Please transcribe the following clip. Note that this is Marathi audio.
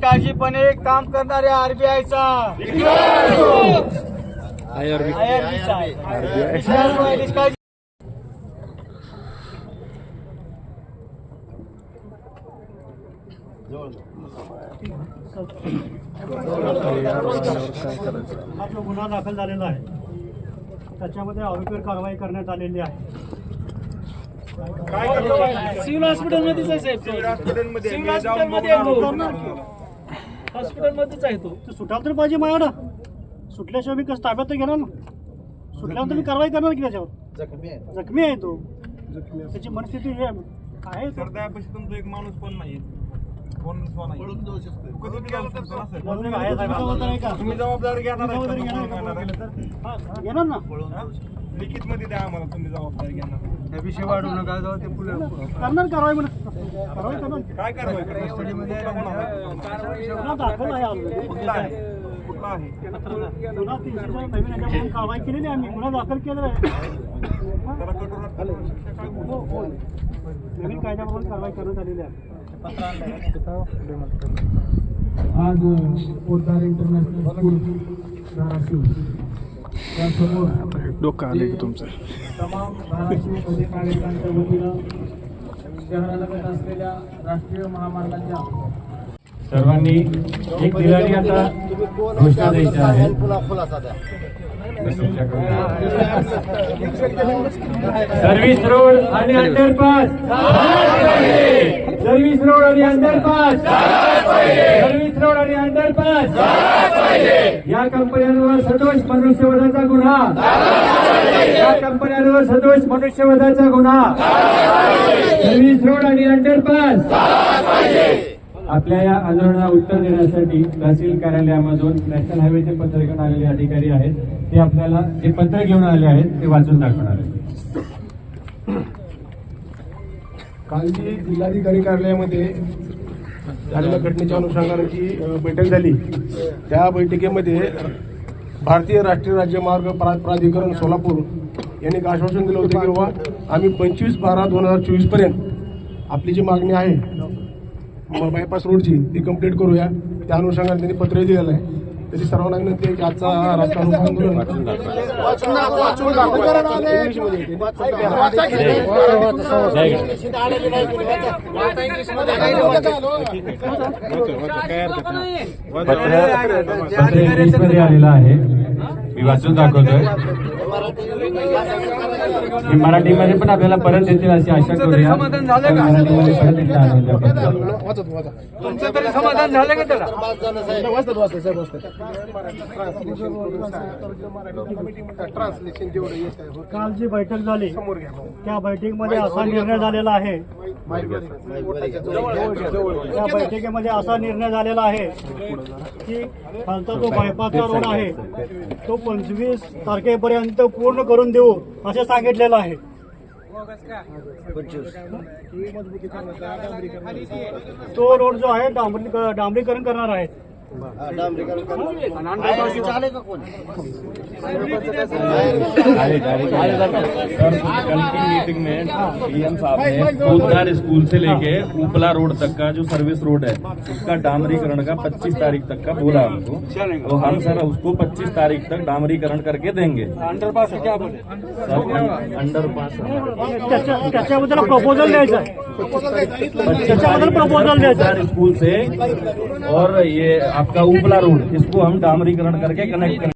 निष्काळजीपणे काम करणाऱ्या आरबीआयचा निष्काळजी हा जो गुन्हा दाखल झालेला आहे. त्याच्यामध्ये आरोपीवर कारवाई करण्यात आलेली आहे. सिव्हिल हॉस्पिटलमध्येच आहे साहेब. सिव्हिल हॉस्पिटलमध्ये हॉस्पिटलमध्येच आहे तो. तर सुटायला तर पाहिजे माझ्याकडं सुटल्याशिवाय मी कसं ताब्यात तर घेणार ना? सुटल्यानंतर मी कारवाई करणार की त्याच्यावर? जखमी आहे. तो. त्याची मनस्थिती हे आहे. तर त्यापाशी तुमचा एक माणूस पण नाही कोण नाही कधी बी गेलं तर असं असेल. बोलणे आहे साहेब, जबाबदार आहे का? तुम्ही जबाबदारी घेणार आहे का? घेणार आहे? हा, ना. हा? लिखित मध्ये द्या आम्हाला तुम्ही जबाबदारी घेणार. विषय वाढू नका जाऊ ते पुढे. करणार कारवाई म्हणा कारवाई करणार काय कारवाई गुन्हा आहे? कारवाई केलेली आम्ही. गुन्हा दाखल केलेला आहे. हो हो. नवीन कायद्याप्रमाणे कारवाई करण्यात आलेली आहे. आज पोद्दार इंटरनॅशनल स्कूल धाराशिव. त्यासमोर डोकं आले की तुमचं. तमाम धाराशिव अधिकाऱ्यांच्या वतीनं शहरालगत असलेल्या राष्ट्रीय महामार्गाच्या सर्वांनी एक दिवाळी आता घोषणा द्यायच्या आहे. सर्व्हिस रोड आणि अंडरपास. सर्व्हिस रोड आणि अंडरपास. सर्व्हिस रोड आणि अंडरपास. या कंपन्यांवर सदोष मनुष्यवधाचा गुन्हा. या कंपन्यांवर सदोष मनुष्यवधाचा गुन्हा. सर्व्हिस रोड आणि अंडरपास आपल्या या आंदोलनाला उत्तर देण्यासाठी तहसील कार्यालयामधून नॅशनल हायवेचे पत्र घेऊन आलेले अधिकारी आहेत. ते आपल्याला जे पत्र घेऊन आले आहेत ते वाचून दाखवणार आहेत. काल जी जिल्हाधिकारी कार्यालयामध्ये झालेल्या घटनेच्या अनुषंगाने जी बैठक झाली. त्या बैठकीमध्ये भारतीय राष्ट्रीय राज्यमार्ग प्रा- प्राधिकरण सोलापूर यांनी एक आश्वासन दिलं होतं की बाबा आम्ही पंचवीस बारा दोन हजार चोवीसपर्यंत आपली जी मागणी आहे बायपास रोडची ती कंप्लीट करूया. त्या अनुषंगाने त्यांनी पत्र दिलेलं आहे. त्याची सर्वांना विनंती आहे की आजचा हा रस्ता आंदोलन. पत्र पत्र इंग्लिशमध्ये आलेलं आहे मी वाचून दाखवतोय हे मराठीमध्ये पण आपल्याला परत देतील अशी आशा करूया. पण मराठीमध्ये परत देतील आम्ही त्या पत्राला. तुमचं तरी समाधान झालं का त्याला? ट्रान्सलेशन जेवढं येत आहे काल जी बैठक झाली. त्या बैठकीमध्ये असा निर्णय झालेला आहे. त्या बैठकीमध्ये असा निर्णय झालेला आहे की खालचा जो बायपासचा रोड आहे तो पंचवीस तारखेपर्यंत पूर्ण करून देऊ असे सांगितलेलं आहे. तो रोड जो आहे डांबरी डांबरीकरण करणार आहे. सर कल की मीटिंग में डीएम साहब ने पोदार स्कूल से लेके उपला रोड तक का जो सर्विस रोड है उसका डामरीकरण का 25 तारीख तक का बोला हमको तो हम सर उसको 25 तारीख तक डामरीकरण करके देंगे अंडरपास क्या बोले सर अंडर पास त्याच्या त्याच्याबद्दल प्रपोजल द्यायचं त्याच्याबद्दल प्रपोजल द्यायचं स्कूल से और ये आपका उपला रोड इसको हम डामरीकरण करके कनेक्ट करें